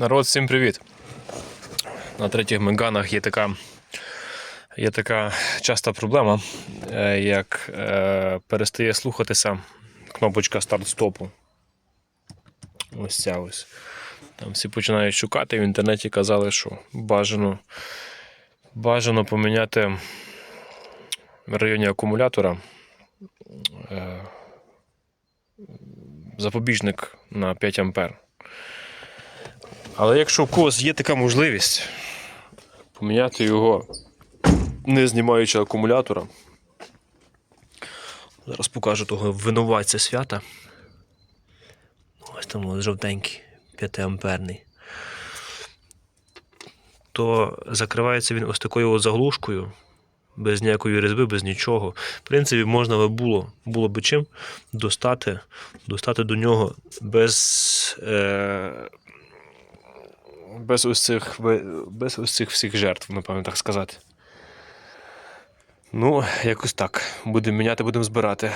Народ, всім привіт! На третіх меганах є така, є така часта проблема, е, як е, перестає слухатися кнопочка старт-стопу. Ось ця ось. Там всі починають шукати. В інтернеті казали, що бажано, бажано поміняти в районі акумулятора е, запобіжник на 5 ампер. Але якщо в когось є така можливість поміняти його, не знімаючи акумулятора, зараз покажу того винуватця свята. Ось там жовтенький, 5 амперний. То закривається він ось такою от заглушкою, без ніякої різьби, без нічого. В принципі, можна би було, було би чим достати, достати до нього без. Е, без ось цих, без ось цих всіх жертв, напевно так сказати. Ну, якось так. Будемо міняти, будемо збирати.